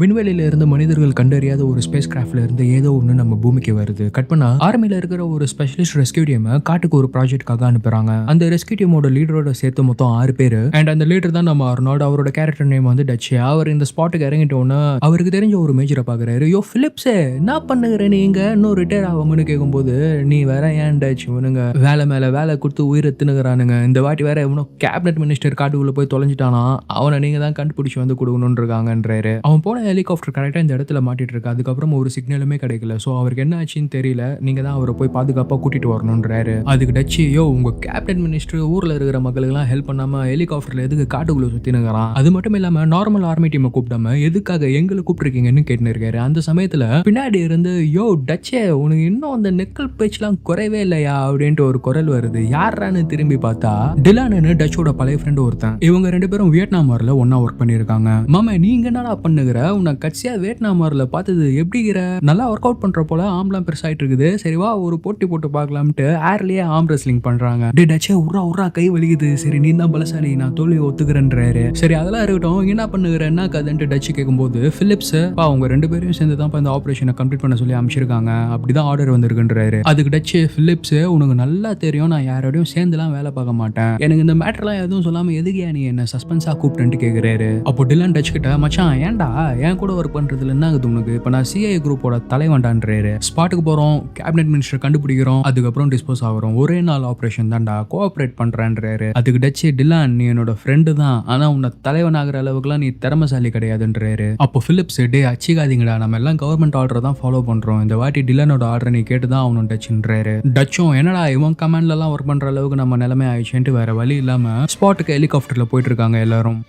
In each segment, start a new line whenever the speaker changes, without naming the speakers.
விண்வெளியில இருந்து மனிதர்கள் கண்டறியாத ஒரு ஸ்பேஸ் கிராஃப்ட்ல இருந்து ஏதோ ஒன்று நம்ம பூமிக்கு வருது. கட் பண்ணா ஆர்மியில இருக்கிற ஒரு ஸ்பெஷலிஸ்ட் ரெஸ்கியூ டீம் காட்டுக்கு ஒரு ப்ராஜெக்ட்காக அனுப்புறாங்க. அந்த ரெஸ்கியூ டீமோட லீடரோட சேர்த்து மொத்தம் ஆறு பேர். அண்ட் அந்த லீடர் தான் நம்ம அர்னால்டு அவரோட கேரக்டர் நேம் வந்து டச் அவர் இந்த ஸ்பாட்டுக்கு இறங்கிட்டோன்னு அவருக்கு தெரிஞ்ச ஒரு மேஜரை பாக்குறாரு. யோ பிலிப்ஸே என்ன பண்ணுகிற நீங்க இன்னும் ரிட்டையர் ஆகும்னு கேட்கும்போது நீ வேற ஏன் டச் இவனுங்க? வேலை மேல வேலை கொடுத்து உயிரை தின்னுகிறானுங்க. இந்த வாட்டி வேற எவனோ கேபினட் மினிஸ்டர் காட்டுக்குள்ள போய் தொலைஞ்சிட்டானா? அவனை நீங்க தான் கண்டுபிடிச்சு வந்து கொடுக்கணும்னு இருக்காங்கன்றாரு. அவன் போன ஹெலிகாப்டர் கரெக்டாக இந்த இடத்துல மாட்டிட்டு இருக்கு. அதுக்கப்புறம் ஒரு சிக்னலுமே கிடைக்கல. ஸோ அவருக்கு என்ன ஆச்சுன்னு தெரியல. நீங்கள் தான் அவரை போய் பாதுகாப்பாக கூட்டிகிட்டு வரணுன்றாரு அதுக்கு டச்சு யோ உங்க கேப்டன் மினிஸ்டர் ஊரில் இருக்கிற மக்களுக்கெல்லாம் ஹெல்ப் பண்ணாமல் ஹெலிகாப்டரில் எதுக்கு காட்டுக்குள்ளே சுத்தி நிற்கிறான் அது மட்டும் இல்லாமல் நார்மல் ஆர்மி டீமை கூப்பிடாம எதுக்காக எங்களை கூப்பிட்டுருக்கீங்கன்னு கேட்டுன்னு இருக்காரு. அந்த சமயத்தில் பின்னாடி இருந்து யோ டச்சே உனக்கு இன்னும் அந்த நெக்கல் பேச்செலாம் குறையவே இல்லையா? அப்படின்ட்டு ஒரு குரல் வருது. யாரான்னு திரும்பி பார்த்தா டிலானு டச்சோட பழைய ஃப்ரெண்டு ஒருத்தன். இவங்க ரெண்டு பேரும் வியட்நாம் வாரில் ஒன்னா ஒர்க் பண்ணியிருக்காங்க. மாமா நீங்க என்னடா பண்ணுகிற? நான் கட்சியா வேட்னா மாரில் பார்த்தது எப்படிங்கிற? நல்லா ஒர்க் அவுட் பண்ற போல ஆம்லாம் பெருசாயிட்டு இருக்குது. சரி வா ஒரு போட்டி போட்டு பார்க்கலாம்ட்டு ஏர்லயே ஆம் ரெஸ்லிங் பண்றாங்க. டே டச்சே உரா உரா கை வலிக்குது. சரி நீ தான் பலசாலி நான் தோல்வி ஒத்துக்கிறேன்றாரு. சரி அதெல்லாம் இருக்கட்டும் என்ன பண்ணுகிற என்ன கதைன்ட்டு டச்சு கேட்கும்போது பிலிப்ஸ் பா அவங்க ரெண்டு பேரும் சேர்ந்து தான் இந்த ஆப்ரேஷனை கம்ப்ளீட் பண்ண சொல்லி அமைச்சிருக்காங்க. அப்படிதான் ஆர்டர் வந்திருக்குன்றாரு. அதுக்கு டச்சு பிலிப்ஸ் உனக்கு நல்லா தெரியும் நான் யாரோடையும் சேர்ந்துலாம் வேலை பார்க்க மாட்டேன். எனக்கு இந்த மேட்டர்லாம் எதுவும் சொல்லாம எதுக்கு நீ என்ன சஸ்பென்ஸா கூப்பிட்டு கேட்குறாரு அப்போ டிலன் டச் கிட்ட மச்சான் ஏன்டா? என் கூட ஒர்க் பண்றதுல என்ன ஆகுது உனக்கு? இப்போ நான் சிஐ குரூப்போட தலைவன்டான்றாரு. ஸ்பாட்டுக்கு போறோம் கேபினெட் மினிஸ்டர் கண்டுபிடிக்கிறோம் அதுக்கப்புறம் டிஸ்போஸ் ஆகிறோம். ஒரே நாள் ஆபரேஷன் தான்டா கோஆபரேட் பண்றேன்றாரு. அதுக்கு டச்சு டிலான் நீ என்னோட ஃப்ரெண்டு தான். ஆனா உன்னை தலைவன் ஆகிற அளவுக்குலாம் நீ திறமசாலி கிடையாதுன்றாரு. அப்போ பிலிப்ஸ் டே அச்சிக்காதீங்கடா. நம்ம எல்லாம் கவர்மெண்ட் ஆர்டர் தான் ஃபாலோ பண்றோம். இந்த வாட்டி டிலனோட ஆர்டர் நீ கேட்டு தான் அவனும் டச்சுன்றாரு. டச்சும் என்னடா இவன் கமாண்ட்ல ஒர்க் பண்ற அளவுக்கு நம்ம நிலைமை ஆயிடுச்சுன்ட்டு வேற வழி இல்லாம ஸ்பாட்டுக்கு ஹெலிகாப்டர்ல போயிட்டு இருக்காங்க எல்லாரும்.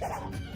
Até lá.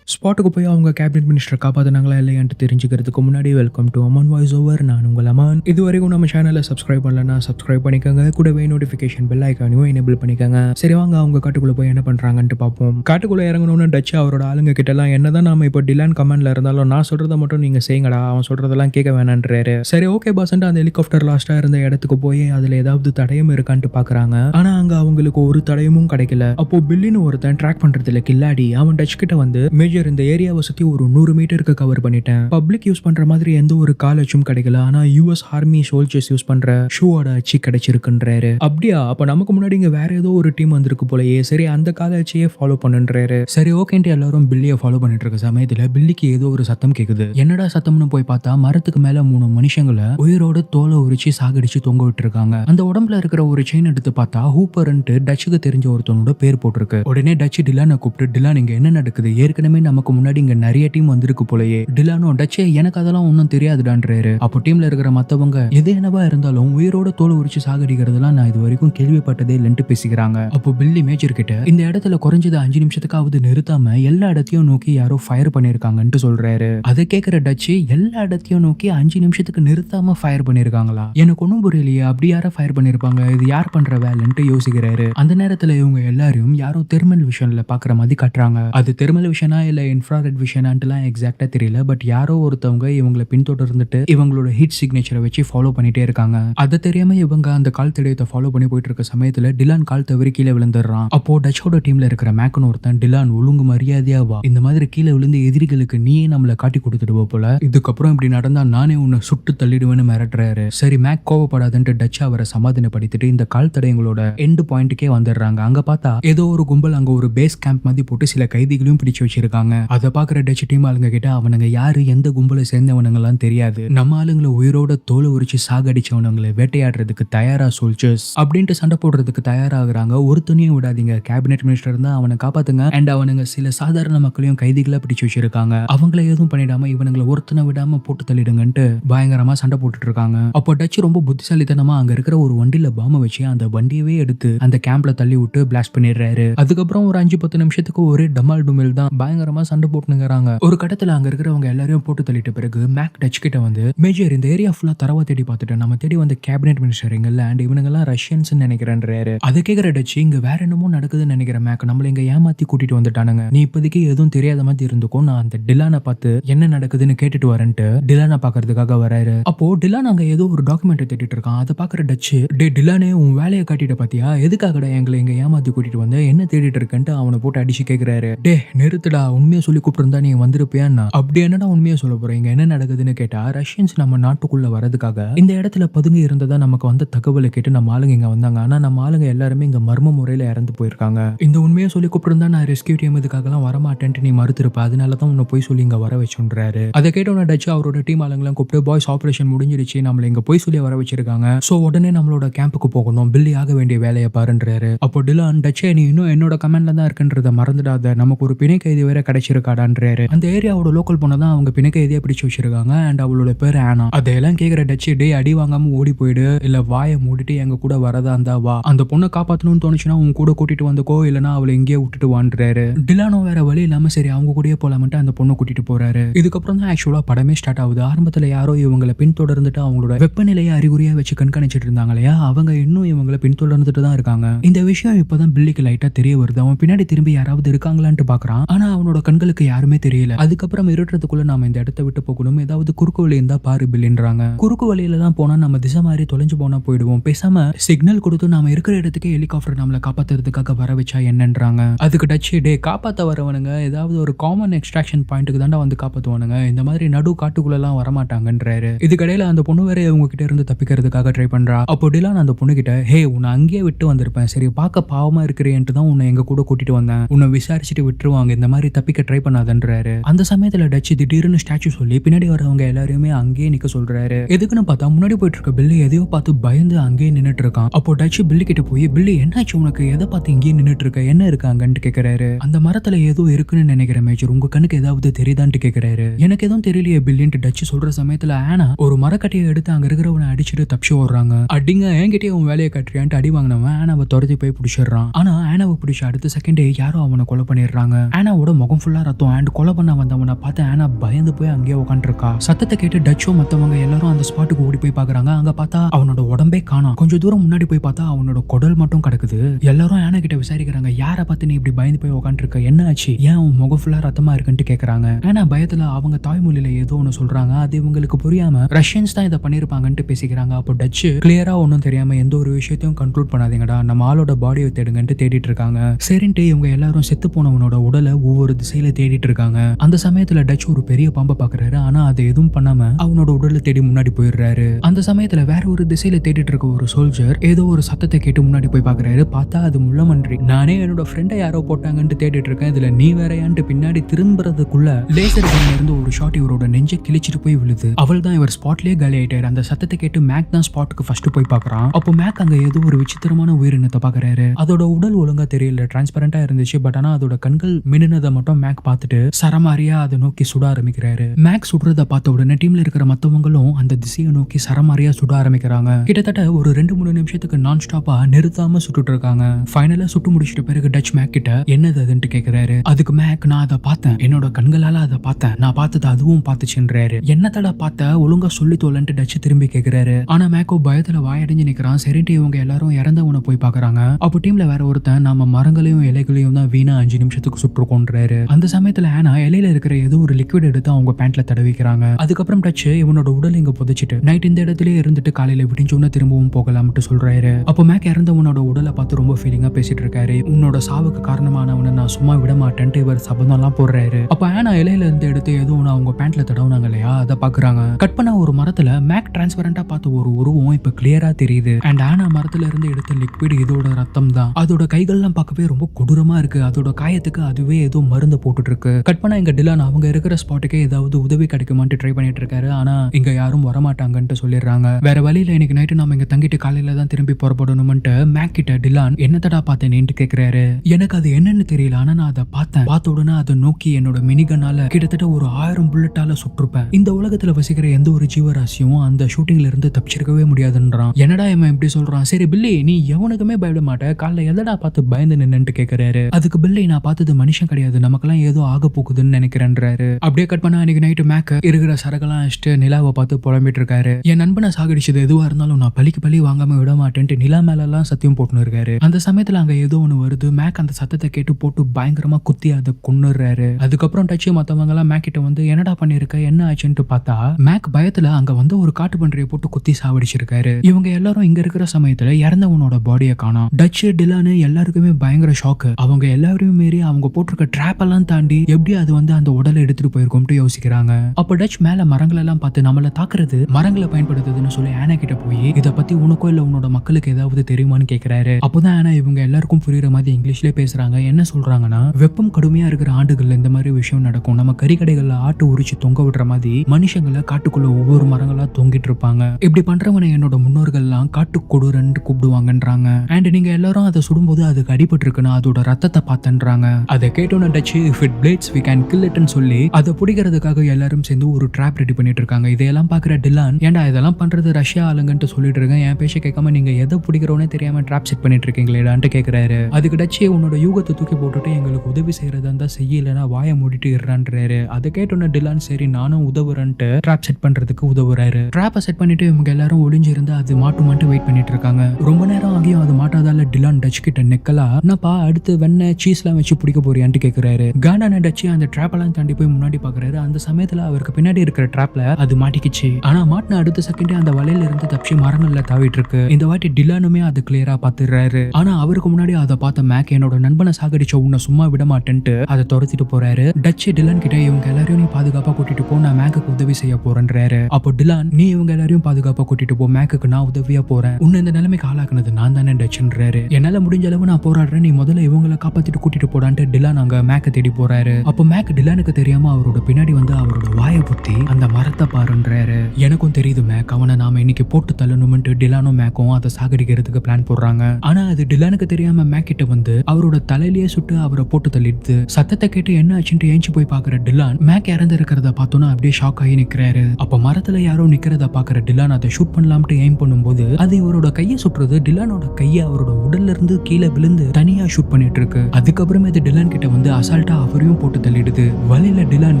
ஸ்பாட்டுக்கு போய் அவங்க கேபினட் மினிஸ்டர் காப்பாத்தினாங்களா இல்லையான்ட்டு தெரிஞ்சுக்கிறதுக்கு முன்னாடி welcome to Aman voice over நான் உங்கள் அமான் இது வரைக்கும் நம்ம சேனலை சப்ஸ்கிரைப் பண்ணலன்னா சப்ஸ்கிரைப் பண்ணிக்கோங்க. கூடவே நோட்டிஃபிகேஷன் பெல் ஐக்கானையும் எனேபிள் பண்ணிக்கோங்க. சரி வாங்க அவங்க காட்டுக்குள்ள போய் என்ன பண்றாங்கன்ட்டு பார்ப்போம். காட்டுக்குள்ள இறங்கணும்னு டச் அவரோட ஆளுங்க கிட்டலாம் என்னதான் நாம இப்போ டிலான் கமெண்ட்ல இருந்தாலும் நான் சொல்றதை மட்டும் நீங்க செய்யுங்கடா. அவன் சொல்றதெல்லாம் கேட்க வேணான்றாரு. சரி ஓகே பாசன்ட்டு அந்த ஹெலிகாப்டர் லாஸ்டா இருந்த இடத்துக்கு போய் அதுல ஏதாவது தடயம் இருக்கான்ட்டு பாக்குறாங்க ஆனா அங்க அவங்களுக்கு ஒரு தடயமும் கிடைக்கல. அப்போ பில்லின்னு ஒருத்தன் ட்ராக் பண்றதுல கில்லாடி அவன் டச் கிட்ட வந்து மேஜர் இந்த ஏரியாவை சுற்றி ஒரு நூறு மீட்டருக்கு கவர் பண்ணிட்டேன். பப்ளிக் யூஸ் பண்ற மாதிரி எந்த ஒரு காலேஜும் கிடைக்கல. ஆனா யூஎஸ் ஆர்மி சோல்ஜர்ஸ் யூஸ் பண்ற ஷூவோட அச்சு கிடைச்சிருக்குன்றாரு. அப்படியா? அப்ப நமக்கு முன்னாடி இங்க வேற ஏதோ ஒரு டீம் வந்திருக்கு போலயே. சரி அந்த காலேஜையே ஃபாலோ பண்ணுன்றாரு. சரி ஓகேன்ட்டு எல்லாரும் பில்லியை ஃபாலோ பண்ணிட்டு இருக்க சமயத்துல பில்லிக்கு ஏதோ ஒரு சத்தம் கேக்குது. என்னடா சத்தம்னு போய் பார்த்தா மரத்துக்கு மேல மூணு மனுஷங்களை உயிரோட தோலை உரிச்சு சாகடிச்சு தொங்க விட்டு இருக்காங்க அந்த உடம்புல இருக்கிற ஒரு செயின் எடுத்து பார்த்தா ஹூப்பர்ன்ட்டு டச்சுக்கு தெரிஞ்ச ஒருத்தனோட பேர் போட்டிருக்கு. உடனே டச்சு டிலானை கூப்பிட்டு டிலான் இங்க என்ன நடக்குது? ஏற்கனவே நமக்கு முன்னாடி இங்க நிறைய டீம் வந்திருக்கு போலயே. டிலானோ டச்சே எனக்கு அதெல்லாம் ஒன்றும் தெரியாதுடான்றாரு. அப்போ டீம்ல இருக்கிற மத்தவங்க எது என்னவா இருந்தாலும் உயிரோட தோலை உரிச்சு சாகடிக்கிறதுலாம் நான் இது வரைக்கும் கேள்விப்பட்டதே இல்லைன்ட்டு பேசிக்கிறாங்க. அப்போ பில்லி மேஜர் கிட்ட இந்த இடத்துல குறைஞ்சது அஞ்சு நிமிஷத்துக்காவது நிறுத்தாம எல்லா இடத்தையும் நோக்கி யாரோ ஃபயர் பண்ணிருக்காங்கன்ட்டு சொல்றாரு. அதை கேட்கிற டச்சு எல்லா இடத்தையும் நோக்கி அஞ்சு நிமிஷத்துக்கு நிறுத்தாம ஃபயர் பண்ணிருக்காங்களா? எனக்கு ஒன்றும் புரியலையே அப்படி யாரா ஃபயர் பண்ணிருப்பாங்க? இது யார் பண்ற வேலைன்ட்டு யோசிக்கிறாரு. அந்த நேரத்துல இவங்க எல்லாரும் யாரோ தெர்மல் விஷன்ல பாக்குற மாதிரி கட்டுறாங்க. அது தெர்மல் விஷனா இல்ல இன்ஃப்ராரெட் விஷனான்ட்டுலாம் எக்ஸாக்டாக தெரியல பட் யாரோ ஒருத்தவங்க இவங்களை பின்தொடர்ந்துட்டு இவங்களோட ஹிட் சிக்னேச்சரை வச்சு ஃபாலோ பண்ணிட்டே இருக்காங்க. அதை தெரியாம இவங்க அந்த கால் தடயத்தை ஃபாலோ பண்ணி போயிட்டு இருக்க சமயத்துல டிலான் கால் தவறி கீழே விழுந்துடுறான். அப்போ டச்சோட டீம்ல இருக்கிற மேக்கன் ஒருத்தன் டிலான் ஒழுங்கு மரியாதையா வா. இந்த மாதிரி கீழே விழுந்து எதிரிகளுக்கு நீயே நம்மளை காட்டி கொடுத்துடுவோம் போல. இதுக்கப்புறம் இப்படி நடந்தா நானே உன்னை சுட்டு தள்ளிடுவேன்னு மிரட்டுறாரு. சரி மேக் கோவப்படாதுன்ட்டு டச் அவரை சமாதானப்படுத்திட்டு இந்த கால் தடயங்களோட எண்டு பாயிண்ட்டுக்கே வந்துடுறாங்க. அங்க பார்த்தா ஏதோ ஒரு கும்பல் அங்க ஒரு பேஸ் கேம்ப் மாதிரி போட்டு சில கைதிகளையும் பிடிச்சு வச்சிருக்காங்க. அதை பாக்குற டச் டீம் ஆளுங்க கிட்ட அவனுங்க யாரு எந்த கும்பலை சேர்ந்தவனுங்கலாம் தெரியாது. நம்ம ஆளுங்களை உயிரோட தோலை உரிச்சு சாகடிச்சவனுங்களை வேட்டையாடுறதுக்கு தயாரா சோல்ஜர்ஸ் அப்படின்ட்டு சண்டை போடுறதுக்கு தயாராகிறாங்க. ஒருத்தனையும் விடாதீங்க. கேபினெட் மினிஸ்டர் தான் அவனை காப்பாத்துங்க. அண்ட் அவனுங்க சில சாதாரண மக்களையும் கைதிகளா பிடிச்சு வச்சிருக்காங்க. அவங்கள எதுவும் பண்ணிடாம இவனுங்களை ஒருத்தனை விடாம போட்டு தள்ளிடுங்கன்ட்டு பயங்கரமா சண்டை போட்டுட்டு இருக்காங்க. அப்போ டச் ரொம்ப புத்திசாலித்தனமா அங்க இருக்கிற ஒரு வண்டியில பாம வச்சு அந்த வண்டியவே எடுத்து அந்த கேம்ப்ல தள்ளி விட்டு பிளாஸ்ட் பண்ணிடுறாரு. அதுக்கப்புறம் ஒரு அஞ்சு பத்து நிமிஷத்துக்கு ஒரே டமால் டுமில் தான் பயங்கரமா பயங்கரமா சண்டை போட்டுங்கிறாங்க ஒரு கட்டத்துல அங்க இருக்கிறவங்க எல்லாரையும் போட்டு தள்ளிட்ட பிறகு மேக் டச் கிட்ட வந்து மேஜர் இந்த ஏரியா ஃபுல்லா தரவா தேடி பார்த்துட்டு நம்ம தேடி வந்த கேபினெட் மினிஸ்டர் எங்கல்ல அண்ட் இவனுங்கெல்லாம் ரஷ்யன்ஸ் நினைக்கிறேன்றாரு. அதை கேட்கிற டச் இங்க வேற என்னமோ நடக்குதுன்னு நினைக்கிற மேக் நம்மள இங்க ஏமாத்தி கூட்டிட்டு வந்துட்டானுங்க. நீ இப்போதைக்கு எதுவும் தெரியாத மாதிரி இருந்துக்கோ நான் அந்த டிலானை பார்த்து என்ன நடக்குதுன்னு கேட்டுட்டு வரேன்ட்டு டிலானை பாக்குறதுக்காக வராரு. அப்போ டிலான் அங்க ஏதோ ஒரு டாக்குமெண்ட் தேடிட்டு இருக்கான். அதை பாக்குற டச்சு டே டிலானே உன் வேலையை காட்டிட்ட பாத்தியா? எதுக்காகடா எங்களை இங்க ஏமாத்தி கூட்டிட்டு வந்த? என்ன தேடிட்டு இருக்கன்ட்டு அவனை போட்டு அடிச்சு கேக்குறாரு. டே நிறுத்துடா உண்மையாக சொல்லி கூப்பிட்டு நீ வந்திருப்பியான்னா அப்படி என்னடா உண்மையை சொல்ல போறீங்க என்ன நடக்குதுன்னு கேட்டா ரஷ்யன்ஸ் நம்ம நாட்டுக்குள்ள வரதுக்காக இந்த இடத்துல பதுங்கி இருந்ததா நமக்கு வந்த தகவலை கேட்டு நம்ம ஆளுங்க இங்க வந்தாங்க. ஆனா நம்ம ஆளுங்க எல்லாருமே இங்க மர்ம முறையில இறந்து போயிருக்காங்க. இந்த உண்மையை சொல்லி கூப்பிட்டு நான் ரெஸ்கியூ டீம் இதுக்காகலாம் வரமாட்டேன்ட்டு நீ மறுத்திருப்ப. அதனால தான் உன்னை போய் சொல்லி இங்க வர வச்சுன்றாரு. அதை கேட்டோன்னு டச்சு அவரோட டீம் ஆளுங்களாம் கூப்பிட்டு பாய்ஸ் ஆபரேஷன் முடிஞ்சிருச்சு. நம்மள இங்க போய் சொல்லி வர வச்சிருக்காங்க. சோ உடனே நம்மளோட கேம்புக்கு போகணும். பில்லி ஆக வேண்டிய வேலையை பாருன்றாரு. அப்போ டிலான் டச்சே நீ இன்னும் என்னோட கமெண்ட்ல தான் இருக்குன்றத மறந்துடாத. நமக்கு ஒரு பிணை கைதி வேற வச்சிருக்காடான்றாரு அந்த ஏரியாவோட லோக்கல் பொண்ணை தான் அவங்க பிணக்க எதையா பிடிச்சு வச்சிருக்காங்க. அண்ட் அவளோட பேர் ஆனா. அதையெல்லாம் கேக்குற டச்சு டே அடி வாங்காம ஓடி போயிடு. இல்ல வாயை மூடிட்டு எங்க கூட வரதா இருந்தா வா. அந்த பொண்ணை காப்பாத்தணும்னு தோணுச்சுன்னா உங்க கூட கூட்டிட்டு வந்துக்கோ. இல்லனா அவளை எங்கேயே விட்டுட்டு வான்றாரு டிலானோ வேற வழி இல்லாம சரி அவங்க கூடயே போலாமட்டு அந்த பொண்ணை கூட்டிட்டு போறாரு. இதுக்கப்புறம் தான் ஆக்சுவலா படமே ஸ்டார்ட் ஆகுது. ஆரம்பத்துல யாரோ இவங்களை பின்தொடர்ந்துட்டு அவங்களோட வெப்பநிலையை அறிகுறியா வச்சு கண்காணிச்சிட்டு இருந்தாங்க இல்லையா அவங்க இன்னும் இவங்களை பின்தொடர்ந்துட்டு தான் இருக்காங்க. இந்த விஷயம் இப்பதான் பில்லிக்கு லைட்டா தெரிய வருது. அவன் பின்னாடி திரும்பி யாராவது இருக்காங்களான்ட்டு பாக்குறான். ஆனா அவனோட கண்களுக்கு யாருமே தெரியல. அதுக்கப்புறம் இருட்டுறதுக்குள்ள நாம இந்த இடத்த விட்டு போகணும். ஏதாவது குறுக்கு வழி இருந்தா பாரு பில்லின்றாங்க. குறுக்கு வழியில தான் போனா நம்ம திசை மாதிரி தொலைஞ்சு போனா போயிடுவோம். பேசாம சிக்னல் கொடுத்து நாம இருக்கிற இடத்துக்கு ஹெலிகாப்டர் நம்மளை காப்பாத்துறதுக்காக வர வச்சா என்னன்றாங்க. அதுக்கு டச் டே காப்பாத்த வரவனுங்க ஏதாவது ஒரு காமன் எக்ஸ்ட்ராக்ஷன் பாயிண்ட்டுக்கு தாண்டா வந்து காப்பாத்துவானுங்க. இந்த மாதிரி நடு காட்டுக்குள்ள எல்லாம் வரமாட்டாங்கன்றாரு. இதுக்கடையில அந்த பொண்ணு வேற இவங்க கிட்ட இருந்து தப்பிக்கிறதுக்காக ட்ரை பண்றா. அப்போ டிலான் அந்த பொண்ணு கிட்ட ஹே உன்னை அங்கேயே விட்டு வந்திருப்பேன். சரி பார்க்க பாவமா இருக்கிறேன்ட்டு தான் உன்னை எங்க கூட கூட்டிட்டு வந்தேன். உன்னை விசாரிச்சுட்டு விட்டுருவாங்க. இந்த மாதிரி தப்பிக்க ட்ரை பண்ணாதன்றாரு. அந்த சமயத்துல டச் திடீர்னு ஸ்டாச்சு சொல்லி பின்னாடி வரவங்க எல்லாரையுமே அங்கேயே நிக்க சொல்றாரு. எதுக்குன்னு பார்த்தா முன்னாடி போயிட்டு இருக்க பில்லு எதையோ பார்த்து பயந்து அங்கேயே நின்னுட்டு இருக்கான் அப்போ டச் பில்லு கிட்ட போய் பில்லு என்னாச்சு உனக்கு? எதை பார்த்து இங்கேயே நின்னுட்டு இருக்க என்ன இருக்காங்கன்ட்டு கேக்குறாரு. அந்த மரத்துல ஏதோ இருக்குன்னு நினைக்கிறேன் மேஜர் உங்க கண்ணுக்கு ஏதாவது தெரியுதான்ட்டு கேக்குறாரு. எனக்கு எதுவும் தெரியலையே பில்லின்ட்டு டச் சொல்ற சமயத்துல ஆனா ஒரு மரக்கட்டையை எடுத்து அங்க இருக்கிறவனை அடிச்சுட்டு தப்பிச்சு ஓடுறாங்க. அடிங்க என்கிட்டயே உன் வேலையை கட்டுறியான்ட்டு அடி வாங்கினவன் ஆனாவை துரத்தி போய் பிடிச்சிடுறான். ஆனா ஆனாவை பிடிச்ச அடுத்த செகண்டே யாரோ அவனை கொலை பண்ணிடுறாங்க. ஆனாவோட முகம் ஃபுல்லா ரத்தம் அண்ட் கொலை பண்ண வந்தவனை பார்த்து ஆனா பயந்து போய் அங்கேயே உட்காந்துருக்கா சத்தத்தை கேட்டு டச்சோ மத்தவங்க எல்லாரும் அந்த ஸ்பாட்டுக்கு ஓடி போய் பாக்குறாங்க அங்க பார்த்தா அவனோட உடம்பே காணோம் கொஞ்சம் தூரம் முன்னாடி போய் பார்த்தா அவனோட குடல் மட்டும் கிடக்குது. எல்லாரும் ஆனா கிட்ட விசாரிக்கிறாங்க. யாரை பார்த்து நீ இப்படி பயந்து போய் உட்காந்துருக்க என்ன ஆச்சு? ஏன் அவன் முகம் ஃபுல்லா ரத்தமா இருக்குன்ட்டு கேட்குறாங்க ஆனா பயத்துல அவங்க தாய்மொழியில ஏதோ ஒன்று சொல்றாங்க. அது இவங்களுக்கு புரியாம ரஷ்யன்ஸ் தான் இதை பண்ணியிருப்பாங்கன்ட்டு பேசிக்கிறாங்க. அப்போ டச்சு கிளியரா ஒன்றும் தெரியாம எந்த ஒரு விஷயத்தையும் கண்ட்ரோல் பண்ணாதீங்கடா. நம்ம ஆளோட பாடியை தேடுங்கன்ட்டு தேடிட்டு இருக்காங்க. சரின்ட்டு இவங்க எல்லாரும் செத்து போனவனோட உடலை ஒவ்வொரு திசையில தேடிட்டு இருக்காங்க. அந்த சமயத்துல டச் ஒரு பெரிய பாம்பை பாக்குறாரு. ஆனா அதை எதுவும் பண்ணாம அவனோட உடலை தேடி முன்னாடி போயிடுறாரு. அந்த சமயத்துல வேற ஒரு திசையில தேடிட்டு இருக்க ஒரு சோல்ஜர் ஏதோ ஒரு சத்தத்தை கேட்டு முன்னாடி போய் பாக்குறாரு. பார்த்தா அது முள்ளமன்றி. நானே என்னோட ஃப்ரெண்டை யாரோ போட்டாங்கன்ட்டு தேடிட்டு இருக்கேன். இதுல நீ வேறையான்ட்டு பின்னாடி திரும்புறதுக்குள்ள லேசர் கன்ல இருந்து ஒரு ஷாட் இவரோட நெஞ்சை கிழிச்சிட்டு போய் விழுது. அவள் தான் இவர் ஸ்பாட்லயே காலி ஆயிட்டாரு. அந்த சத்தத்தை கேட்டு மேக் தான் ஸ்பாட்டுக்கு ஃபர்ஸ்ட் போய் பாக்குறான். அப்போ மேக் அங்க ஏதோ ஒரு விசித்திரமான உயிரினத்தை பாக்குறாரு. அதோட உடல் ஒழுங்கா தெரியல. டிரான்ஸ்பரண்டா இருந்துச்சு. பட் ஆனா அதோட கண்கள் மின்னுனதை மட்டும் மேக் பார்த்துட்டு சரமாரியா அதை நோக்கி சுட ஆரம்பிக்கிறாரு. மேக் சுடுறத பார்த்த உடனே டீம்ல இருக்கிற மத்தவங்களும் அந்த திசையை நோக்கி சரமாரியா சுட ஆரம்பிக்கிறாங்க. கிட்டத்தட்ட ஒரு ரெண்டு மூணு நிமிஷத்துக்கு நான் ஸ்டாப்பா நிறுத்தாம சுட்டுட்டு இருக்காங்க. ஃபைனலா சுட்டு முடிச்சிட்ட பிறகு டச் மேக் கிட்ட என்னது அதுன்ட்டு கேக்குறாரு. அதுக்கு மேக் நான் அதை பார்த்தேன். என்னோட கண்களால அதை பார்த்தேன். நான் பார்த்தது அதுவும் பார்த்துச்சுன்றாரு. என்னத்தட பார்த்த? ஒழுங்கா சொல்லி தோலன்ட்டு டச் திரும்பி கேக்குறாரு. ஆனா மேக்கோ பயத்துல வாயடைஞ்சு நிக்கிறான். சரின்ட்டு இவங்க எல்லாரும் இறந்தவனை போய் பாக்குறாங்க அப்போ டீம்ல வேற ஒருத்தன் நம்ம மரங்களையும் இலைகளையும் தான் வீணா அஞ்சு நிமிஷத்துக்கு சுட்டுருக்கோன்றாரு. அந்த சமயத்துல ஆனா இலையில இருக்கிற ஏதோ ஒரு லிக்விட் எடுத்து அவங்க பேண்ட்ல தடவிக்கிறாங்க. அதுக்கப்புறம் டச் இவனோட உடல் இங்க புதைச்சிட்டு நைட் இந்த இடத்துல இருந்துட்டு காலையில விடிஞ்சோன்னு திரும்பவும் போகலாம்ட்டு சொல்றாரு. அப்போ மேக் இறந்தவனோட உடலை பார்த்து ரொம்ப ஃபீலிங்கா பேசிட்டு இருக்காரு. உன்னோட சாவுக்கு காரணமானவனை நான் சும்மா விட மாட்டேன்ட்டு இவர் சபதம் எல்லாம் போடுறாரு. அப்ப ஆனா இலையில இருந்து எடுத்து ஏதோ ஒன்று அவங்க பேண்ட்ல தடவுனாங்க இல்லையா? அதை பாக்குறாங்க கட் பண்ண ஒரு மரத்துல மேக் டிரான்ஸ்பரண்டா பார்த்த ஒரு உருவம் இப்ப கிளியரா தெரியுது. அண்ட் ஆனா மரத்துல இருந்து எடுத்த லிக்விட் இதோட ரத்தம் தான். அதோட கைகள்லாம் பார்க்கவே ரொம்ப கொடூரமா இருக்கு. அதோட காயத்துக்கு அதுவே ஏதோ மருந்து போட்டுட்டு இருக்கு கட் பண்ணா இங்க டிலான் அவங்க இருக்கிற ஸ்பாட்டுக்கே ஏதாவது உதவி கிடைக்குமான்ட்டு ட்ரை பண்ணிட்டு இருக்காரு ஆனா இங்க யாரும் வரமாட்டாங்கன்ட்டு சொல்லிடுறாங்க. வேற வழியில இன்னைக்கு நைட்டு நம்ம இங்க தங்கிட்டு காலையில தான் திரும்பி புறப்படணும்ட்டு மேக் கிட்ட டிலான் என்னத்தடா பார்த்தேனேன்ட்டு கேக்குறாரு. எனக்கு அது என்னன்னு தெரியல. ஆனா நான் அதை பார்த்தேன். பார்த்த உடனே அதை நோக்கி என்னோட மினிகனால கிட்டத்தட்ட ஒரு ஆயிரம் புல்லட்டால சுட்டிருப்பேன். இந்த உலகத்துல வசிக்கிற எந்த ஒரு ஜீவராசியும் அந்த ஷூட்டிங்ல இருந்து தப்பிச்சிருக்கவே முடியாதுன்றான். என்னடா இவன் இப்படி சொல்றான்? சரி பில்லி நீ எவனுக்குமே பயப்பட மாட்ட. காலைல எதடா பார்த்து பயந்து நின்னுட்டு கேக்குறாரு? அதுக்கு பில்லி நான் பார்த்தது மனுஷன் கிடையாது. நம்ம நமக்கெல்லாம் ஏதோ ஆக போகுதுன்னு நினைக்கிறேன்றாரு. அப்படியே கட் பண்ணா அன்னைக்கு நைட்டு மேக்க இருக்கிற சரகெல்லாம் அடிச்சுட்டு நிலாவை பார்த்து புலம்பிட்டு இருக்காரு என் நண்பனை சாகடிச்சது எதுவா இருந்தாலும் நான் பலிக்கு பலி வாங்காம விட மாட்டேன்ட்டு நிலா மேல எல்லாம் சத்தியம் போட்டுன்னு இருக்காரு அந்த சமயத்துல அங்க ஏதோ ஒன்னு வருது. மேக் அந்த சத்தத்தை கேட்டு போட்டு பயங்கரமா குத்தி அதை கொன்னுறாரு அதுக்கப்புறம் டச்சு மத்தவங்க எல்லாம் மேக் கிட்ட வந்து என்னடா பண்ணிருக்க? என்ன ஆச்சுன்ட்டு பார்த்தா மேக் பயத்துல அங்க வந்து ஒரு காட்டு பன்றியை போட்டு குத்தி சாவடிச்சிருக்காரு. இவங்க எல்லாரும் இங்க இருக்கிற சமயத்துல இறந்தவனோட பாடியை காணோம். டச்சு டிலானு எல்லாருக்குமே பயங்கர ஷாக்கு அவங்க எல்லாரையும் மீறி அவங்க போட்டிருக்க ட்ராப் எல்லாம் தாண்டி எப்படி அது வந்து அந்த உடலை எடுத்துட்டு போயிருக்கும்ட்டு யோசிக்கிறாங்க. அப்ப டச் மேல மரங்கள் எல்லாம் பார்த்து நம்மள தாக்குறது மரங்களை பயன்படுத்துதுன்னு சொல்லி ஆனா கிட்ட போய் இத பத்தி உனக்கோ இல்ல உன்னோட மக்களுக்கு ஏதாவது தெரியுமான்னு கேக்குறாரு. அப்பதான் ஆனா இவங்க எல்லாருக்கும் புரியுற மாதிரி இங்கிலீஷ்லயே பேசுறாங்க. என்ன சொல்றாங்கன்னா வெப்பம் கடுமையா இருக்கிற ஆண்டுகள்ல இந்த மாதிரி விஷயம் நடக்கும். நம்ம கறிக்கடைகள்ல ஆட்டு உரிச்சு தொங்க விடுற மாதிரி மனுஷங்களை காட்டுக்குள்ள ஒவ்வொரு மரங்களா தொங்கிட்டு இருப்பாங்க. இப்படி பண்றவனை என்னோட முன்னோர்கள்லாம் காட்டு கொடுரன்னு கூப்பிடுவாங்கன்றாங்க. அண்ட் நீங்க எல்லாரும் அதை சுடும்போது அதுக்கு அடிபட்டு இருக்குன்னு அதோட ரத்தத்தை பார்த்தன்றாங்க. அதை கேட்டோன்னு Dutch if it bleeds we can kill இட்னு சொல்லி அதை பிடிக்கிறதுக்காக எல்லாரும் சேர்ந்து ஒரு ட்ராப் ரெடி பண்ணிட்டு இருக்காங்க. இதையெல்லாம் பார்க்குற டிலான் ஏன்டா இதெல்லாம் பண்ணுறது ரஷ்யா ஆளுங்கன்ட்டு சொல்லிட்டு இருக்கேன் என் பேச்ச கேட்காம நீங்க எதை பிடிக்கிறோன்னே தெரியாம ட்ராப் செட் பண்ணிட்டு இருக்கீங்களேடான்ட்டு கேட்குறாரு அதுக்கு டச்சு உன்னோட யூகத்தை தூக்கி போட்டுட்டு எங்களுக்கு உதவி செய்யறதா இருந்தா செய்யலைன்னா வாயை மூடிட்டு இருறான்றாரு. அதை கேட்டோன்னே டிலான் சரி நானும் உதவுறேன்ட்டு ட்ராப் செட் பண்றதுக்கு உதவுறாரு. ட்ராப்பை செட் பண்ணிட்டு இவங்க எல்லாரும் ஒளிஞ்சிருந்தா அது மாட்டு மாட்டு வெயிட் பண்ணிட்டு இருக்காங்க. ரொம்ப நேரம் ஆகியும் அது மாட்டாதால டிலான் டச் கிட்ட நிக்கலா என்னப்பா அடுத்து வெண்ணெய் சீஸ்லாம் வச்சு பிடிக்க போறியான்ட்டு கேக்குறாரு. கானா டச்சு அந்த ட்ராப் எல்லாம் தாண்டி போய் முன்னாடி பாக்குறாரு. அந்த சமயத்துல அவருக்கு பின்னாடி இருக்கிற ட்ராப்ல அது மாட்டிக்கிச்சு. ஆனா மாட்டின அடுத்த செகண்டே அந்த வலையில இருந்து தப்பிச்சு மரங்கள்ல தாவிட்டு இருக்கு. இந்த வாட்டி டிலானுமே அது கிளியரா பாத்துறாரு. ஆனா அவருக்கு முன்னாடி அதை பார்த்த மேக் என்னோட நண்பனை சாகடிச்ச உன்னை சும்மா விட மாட்டேன்ட்டு அதை துரத்திட்டு போறாரு. டச்சு டிலான் கிட்ட இவங்க எல்லாரையும் நீ பாதுகாப்பா கூட்டிட்டு போ நான் மேக்குக்கு உதவி செய்ய போறேன்றாரு. அப்போ டிலான் நீ இவங்க எல்லாரையும் பாதுகாப்பா கூட்டிட்டு போ மேக்குக்கு நான் உதவியா போறேன். உன்னை இந்த நிலைமைக்கு ஆளாக்குனது நான் தானே டச்சுன்றாரு என்னால முடிஞ்ச அளவு நான் போராடுறேன். நீ முதல்ல இவங்களை காப்பாத்திட்டு கூட்டிட்டு போடான்ட்டு டிலான் அங்க மேக்க தேடி போறாரு. அப்போ மேக் டிலானுக்கு தெரியாம அவரோட பின்னாடி வந்து அவரோட வாயை புத்தி அந்த மரத்தை பாருன்றாரு. எனக்கும் தெரியுது மேக் அவனை நாம இன்னைக்கு போட்டு தள்ளணும்ட்டு டிலானும் மேக்கும் அதை சாகடிக்கிறதுக்கு பிளான் போடுறாங்க. ஆனா அது டிலானுக்கு தெரியாம மேக் கிட்ட வந்து அவரோட தலையிலேயே சுட்டு அவரை போட்டு தள்ளிடுது. சத்தத்தை கேட்டு என்ன ஆச்சுன்ட்டு ஏஞ்சி போய் பாக்குற டிலான் மேக் இறந்து இருக்கிறத பார்த்தோன்னா அப்படியே ஷாக் ஆகி நிக்கிறாரு. அப்ப மரத்துல யாரோ நிக்கிறத பாக்குற டிலான் அதை ஷூட் பண்ணலாம்ட்டு எய்ம் பண்ணும்போது அது இவரோட கையை சுட்டுறது டிலானோட கையை அவரோட உடல்ல இருந்து கீழே விழுந்து தனியா ஷூட் பண்ணிட்டு இருக்கு. அதுக்கப்புறமே இது டிலான் கிட்ட வந்து அசால்ட்டா அவரையும் போட்டு தள்ளிடுது. வழியில டிலான்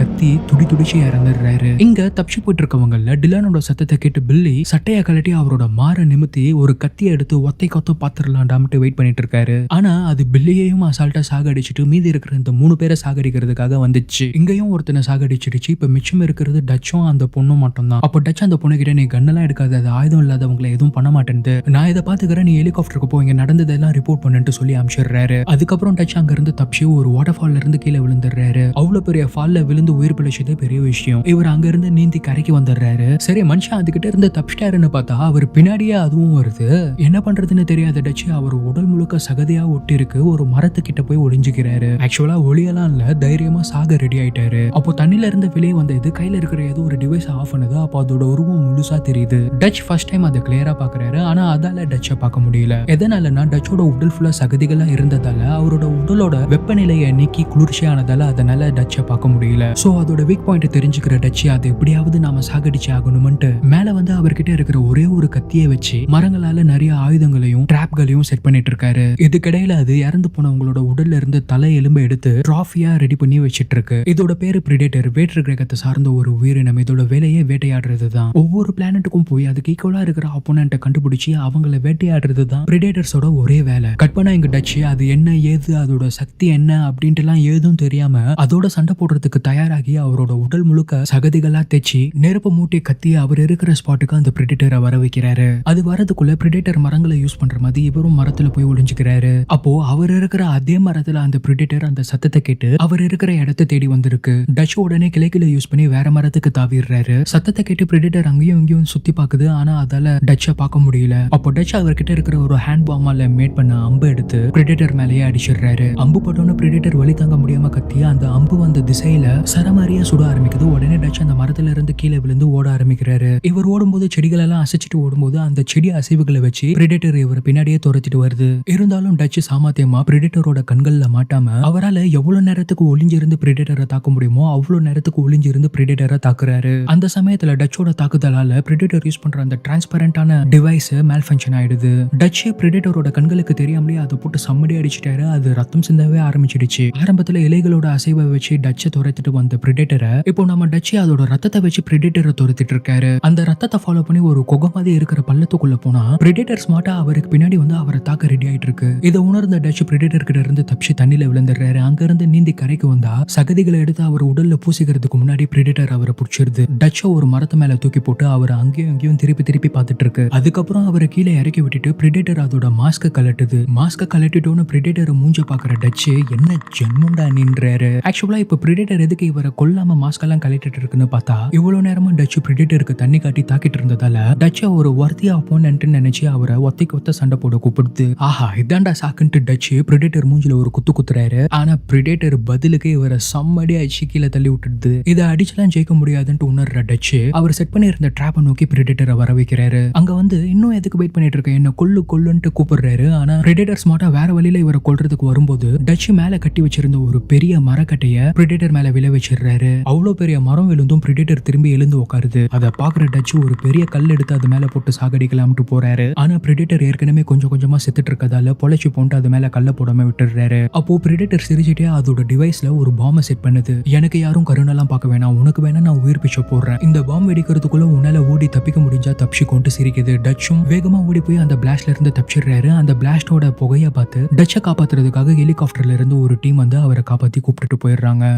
கத்தி துடி துடிச்சு இறந்துடுறாரு. இங்க தப்பிச்சு போயிட்டு இருக்கவங்கல டிலானோட சத்தத்தை கேட்டு பில்லி சட்டையை கழட்டி அவரோட மாற நிமித்தி ஒரு கத்தியை எடுத்து ஒத்தை கொத்த பாத்துடலாம்டாம்ட்டு வெயிட் பண்ணிட்டு இருக்காரு ஆனா அது பில்லியையும் அசால்ட்டா சாகடிச்சிட்டு மீதி இருக்கிற இந்த மூணு பேரை சாகடிக்கிறதுக்காக வந்துச்சு. இங்கேயும் ஒருத்தனை சாகடிச்சிடுச்சு. இப்ப மிச்சம் இருக்கிறது டச்சும் அந்த பொண்ணும் மட்டும்தான். அப்போ டச் அந்த பொண்ணு கிட்ட நீ கண்ணெல்லாம் எடுக்காத. அது ஆயுதம் இல்லாதவங்களை எதுவும் பண்ண மாட்டேன்து நான் இதை பாத்துக்கிறேன் நீ ஹெலிகாப்டருக்கு போ. இங்க நடந்ததெல்லாம் ரிப்போர்ட் பண்ணுன்ட்டு சொல்லி அமிச்சிடுறாரு. அதுக்கப்புறம் டச் அங்க இருந்து தப்பிச்சு ஒரு வாட்டர் ஃபால்ல இருந்து கீழே விழுந்துடுறாரு. அவ்வளவு பெரிய ஃபால்ல விழுந்து உயிர் பிழைச்சதே பெரிய விஷயம். இவர் அங்க இருந்து நீந்தி கரைக்கு வந்துடுறாரு. சரி மனுஷன் அதுகிட்ட இருந்து தப்பிச்சிட்டாருன்னு பார்த்தா அவர் பின்னாடியே அதுவும் வருது. என்ன பண்றதுன்னு தெரியாத டச்சு அவர் உடல் முழுக்க சகதியா ஒட்டி இருக்கு ஒரு மரத்துக்கிட்ட போய் ஒளிஞ்சுக்கிறாரு. ஆக்சுவலா ஒளியெல்லாம் இல்ல தைரியமா சாக ரெடி ஆயிட்டாரு. அப்போ தண்ணில இருந்து வெளியே வந்த இது கையில இருக்கிற ஏதோ ஒரு டிவைஸ் ஆஃப் பண்ணுது அப்போ அதோட உருவம் முழுசா தெரியுது. டச் ஃபர்ஸ்ட் டைம் அதை கிளியரா பாக்குறாரு. ஆனா அதால டச்சை பார்க்க முடியல. எதனாலனா டச்சோட உடல் ஃபுல்லா சகதிகளா இருந்ததால அவரோட உடலோட வெப்பநிலையை நீக்கி குளிர்ச்சியானதால அதனால டச்சை பார்க்க முடியல. ஸோ அதோட வீக் பாயிண்ட் தெரிஞ்சுக்கிற டச்சு அதை எப்படியாவது நாம சாகடிச்சு ஆகணும்ட்டு மேல வந்து அவர்கிட்ட இருக்கிற ஒரே ஒரு கத்தியை வச்சு மரங்களால நிறைய ஆயுதங்களையும் ட்ராப்களையும் செட் பண்ணிட்டு இருக்காரு. இதுக்கிடையில அது இறந்து போனவங்களோட உடல்ல இருந்து தலை எலும்பை எடுத்து ட்ராஃபியா ரெடி பண்ணி வச்சிட்டு இருக்கு. இதோட பேரு பிரிடேட்டர் வேற்று கிரகத்தை சார்ந்த ஒரு உயிரினம். இதோட வேலையே வேட்டையாடுறது தான். ஒவ்வொரு பிளானட்டுக்கும் போய் அதுக்கு ஈக்குவலா இருக்கிற அப்போனண்ட்டை கண்டுபிடிச்சு அவங்கள வேட்டையாடுறது தான் பிரிடேட்டர்ஸோட ஒரே வேலை. கட் பண்ணா இங்க டச்சு அது என்ன ஏது அதோட சக்தி என்ன அப்படின்ட்டு எல்லாம் ஏதும் தெரியாம அதோட சண்டை போடுறதுக்கு தயாராகி அவரோட உடல் முழுக்க சகதிகளா தைச்சி நெருப்பு மூட்டி கத்தி அவர் இருக்கிற ஸ்பாட்டுக்கு அந்த பிரிடேட்டரை வர வைக்கிறாரு. அது வரதுக்குள்ள பிரிடேட்டர் மரங்களை யூஸ் பண்ற மாதிரி இவரும் மரத்துல போய் ஒளிஞ்சுக்கிறாரு. அப்போ அவர் இருக்கிற அதே மரத்துல அந்த பிரிடேட்டர் அந்த சத்தத்தை கேட்டு அவர் இருக்கிற இடத்தை தேடி வந்திருக்கு. டச் உடனே கிளைக்கில யூஸ் பண்ணி வேற மரத்துக்கு தாவிடுறாரு. சத்தத்தை கேட்டு பிரிடேட்டர் அங்கேயும் இங்கேயும் சுத்தி பாக்குது. ஆனா அதால டச்சை பார்க்க முடியல. அப்போ டச் அவர்கிட்ட இருக்கிற ஒரு ஹேண்ட் பாமால மேட் பண்ண அம்பு எடுத்து பிரிடேட்டர் மேலேயே அடிச்சிடுறாரு. அம்பு பட்டோன்னு பிரிடேட்டர் வழி தாங்க முடியாம கத்தி அந்த அம்பு வந்த திசையில சரமாரியா சுட ஆரம்பிக்குது. உடனே டச் அந்த மரத்துல இருந்து கீழே விழுந்து ஓட ஆரம்பிக்கிறாரு. இவர் ஓடும்போது செடிகள் எல்லாம் அசைச்சிட்டு ஓடும்போது அந்த செடி அசைவுகளை வச்சு பிரிடேட்டர் இவர் பின்னாடியே துரத்திட்டு வருது. இருந்தாலும் டச் சாமாத்தியமா பிரிடேட்டரோட கண்கள்ல மாட்டாம அவரால எவ்வளவு நேரத்துக்கு ஒளிஞ்சிருந்து பிரிடேட்டரை தாக்க முடியுமோ அவ்வளவு நேரத்துக்கு ஒளிஞ்சிருந்து பிரிடேட்டரை தாக்குறாரு. அந்த சமயத்துல டச்சோட தாக்குதலால பிரிடேட்டர் யூஸ் பண்ற அந்த டிரான்ஸ்பரண்டான டிவைஸ் மேல் ஃபங்க்ஷன் ஆயிடுது. டச் பிரிடேட்டரோட கண்களுக்கு தெரியாமலே அதை போட்டு சம்மடி அடிச்சிட்டாரு. அது ரத்தம் சிந்தவே ஆரம்பிச்சிடுச்சு. ஆரம்பத்துல சில இலைகளோட அசைவை வச்சு டச்சை துரத்திட்டு வந்த பிரிடேட்டரை இப்போ நம்ம டச்சு அதோட ரத்தத்தை வச்சு பிரிடேட்டரை துரத்திட்டு இருக்காரு. அந்த ரத்தத்தை ஃபாலோ பண்ணி ஒரு குகை மாதிரி இருக்கிற பள்ளத்துக்குள்ள போனா பிரிடேட்டர் ஸ்மார்ட்டா அவருக்கு பின்னாடி வந்து அவரை தாக்க ரெடி ஆயிட்டு இருக்கு. இதை உணர்ந்த டச் பிரிடேட்டர் கிட்ட இருந்து தப்பிச்சு தண்ணியில விழுந்துடுறாரு. அங்க இருந்து நீந்தி கரைக்கு வந்தா சகதிகளை எடுத்து அவர் உடல்ல பூசிக்கிறதுக்கு முன்னாடி பிரிடேட்டர் அவரை பிடிச்சிருது. டச்சை ஒரு மரத்து மேல தூக்கி போட்டு அவர் அங்கேயும் அங்கேயும் திருப்பி திருப்பி பார்த்துட்டு இருக்கு. அதுக்கப்புறம் அவரை கீழே இறக்கி விட்டுட்டு பிரிடேட்டர் அதோட மாஸ்க கலட்டுது மாஸ்க கலட்டிட்டோன்னு பிரிடேட்டர் மூஞ்ச பாக்குற டச்சு என்ன ஜென்மண்டா நின்றாரு ஆக்சுவலா இப்ப பிரிடேட்டர் எதுக்கு இவரை கொல்லாம மாஸ்கெல்லாம் கலட்டிட்டு இருக்குன்னு பார்த்தா இவ்வளோ நேரமா டச்சு பிரிடேட்டருக்கு தண்ணி காட்டி தாக்கிட்டு இருந்ததால டச்சை ஒரு ஒர்த்தியா அப்போனன்ட்டு நினைச்சு அவரை ஒத்தைக்கு ஒத்த சண்டை போட கூப்பிடுது. ஆஹா இதாண்டா சாக்குன்ட்டு டச்சு பிரிடேட்டர் மூஞ்சில ஒரு குத்து குத்துறாரு. ஆனா பிரிடேட்டர் பதிலுக்கு இவரை செம்மடி அடிச்சு கீழே தள்ளி விட்டுடுது. இதை அடிச்செல்லாம் ஜெயிக்க முடியாதுன்ட்டு உணர்ற டச்சு அவர் செட் பண்ணியிருந்த ட்ராப்பை நோக்கி பிரிடேட்டரை வர வைக்கிறாரு. அங்க வந்து இன்னும் எதுக்கு வெயிட் பண்ணிட்டு இருக்க? என்ன கொல்லு கொல்லுன்ட்டு கூப்பிடுறாரு. ஆனா பிரிடேட்டர் ஸ்மார்ட்டா வேற வழியில இவரை கொல்றதுக்கு வரும்போது டச்சு மேல கட்டி வச்சிருந்த ஒரு பெரிய மரக்கட்டைய பிரிடேட்டர் மேல விழ வச்சிடுறாரு. அவ்வளவு பெரிய மரம் விழுந்தும் பிரிடேட்டர் திரும்பி எழுந்து உட்காருது அதை பாக்குற டச்சு ஒரு பெரிய கல் எடுத்து அது மேல போட்டு சாகடிக்கலாம்ட்டு போறாரு. ஆனா பிரிடேட்டர் ஏற்கனவே கொஞ்சம் கொஞ்சமா செத்துட்டு இருக்கதால பொழைச்சு போட்டு அது மேல கல்ல போடாம விட்டுறாரு அப்போ பிரிடேட்டர் சிரிச்சுட்டே அதோட டிவைஸ்ல ஒரு பாம்பை செட் பண்ணுது. எனக்கு யாரும் கருணெல்லாம் பார்க்க வேணாம். உனக்கு வேணா நான் உயிர் பிச்சை போடுறேன். இந்த பாம்பு வெடிக்கிறதுக்குள்ள உன்னால ஓடி தப்பிக்க முடிஞ்சா கொண்டு சிரிக்குது. டச்சும் வேகமா ஓடி போய் அந்த பிளாஸ்ட்ல இருந்து தப்பிச்சிடுறாரு. அந்த பிளாஸ்டோட புகையை பார்த்து டச்சை காப்பாத்துறதுக்காக ஹெலிகாப்டர்ல இருந்து ஒரு டீம் வந்து அவரை காப்பாத்தி கூப்பிட்டுட்டு போயிடுறாங்க.